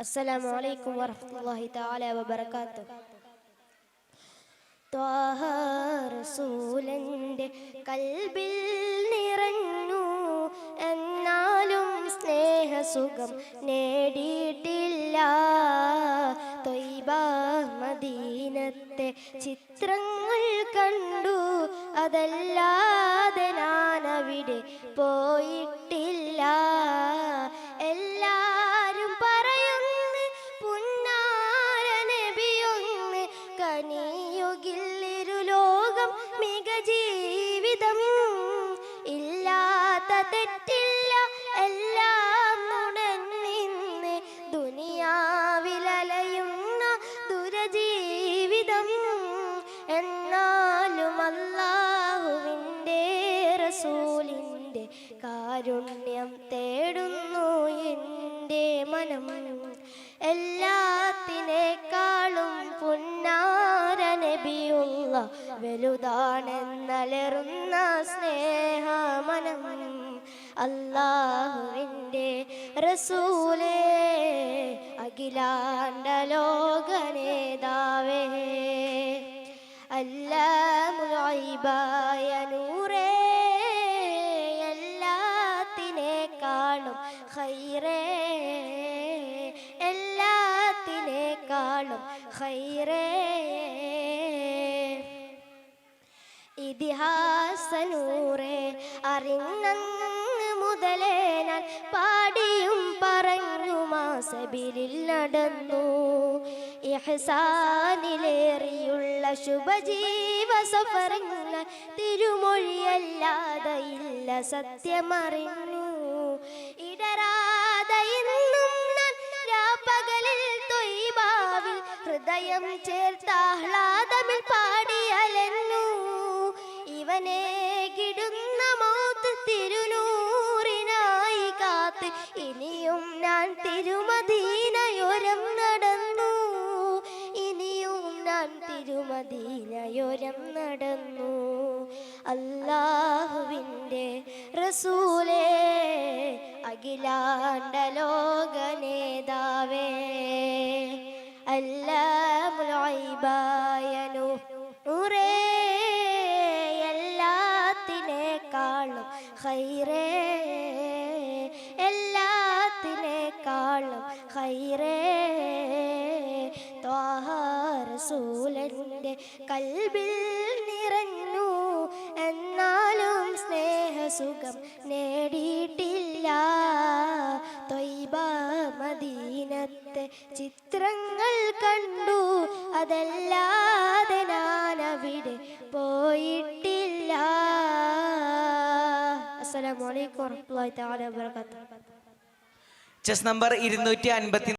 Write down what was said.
السلام عليكم ورحمة الله تعالى وبركاته ത്വാഹ റസൂലന്റെ കൽബിൽ നിറഞ്ഞു എന്നാലും സ്നേഹസുഖം നേടിയിട്ടില്ല തൊയ്ബ മദീനത്തെ ചിത്രങ്ങൾ കണ്ടു അതല്ലാതെ ഞാൻ അവിടെ കാരുണ്യം തേടുന്നു എന്റെ മനം. എല്ലാത്തിനേക്കാളും പുന്നാര നബിയുള്ള വലുതാണെന്നലറുന്ന സ്നേഹമനം. അല്ലാഹുവിന്റെ റസൂലേ അഖിലാണ്ട ലോകനേതാവേ. അല്ലാ നൂറേ എല്ലാത്തിനേക്കാളും ഹൈറേ എല്ലാത്തിനേക്കാളും ഹൈറേ ഇതിഹാസനൂറേ അറിഞ്ഞ മുതലേ ഞാൻ പാടിയും പറഞ്ഞു മാസബിലിൽ നടന്നു. ഇഹ്സാനിലേറിയുള്ള ശുഭജീവ സഫറങ്ങൾ തിരുമൊഴിയല്ലാതെ ഇല്ല സത്യമറിഞ്ഞു. ഹൃദയം ചേർത്താഹ്ലാദമിൽ പാടിയലന്നു. ഇവനെ കിടുന്ന മോത്ത് തിരുനൂറിനായി കാത്ത് ഇനിയും ഞാൻ തിരുമദീനയോരം നടന്നു. ഇനിയും ഞാൻ തിരുമദീനയോരം നടന്നു. അല്ലാഹുവിന്റെ റസൂലേ അഖിലാണ്ട ലോക നേതാവേ അല്ലാമുൽബായനു നൂറേ എല്ലാത്തിനേക്കാളും ഹൈറേ എല്ലാത്തിനേക്കാളും ഹൈറേ ത്വാഹാരസൂലന്റെ കൽബിൽ നിറഞ്ഞു എന്നാലും സ്നേഹസുഖം നേടിയിട്ടില്ല. ചിത്രങ്ങൾ കണ്ടു. അതല്ലാതെ ഞാൻ അവിടെ പോയിട്ടില്ല അലൈക്കും വറഹ്മത്തുള്ളാഹി തആല ചെസ് നമ്പർ ഇരുന്നൂറ്റി അൻപത്തി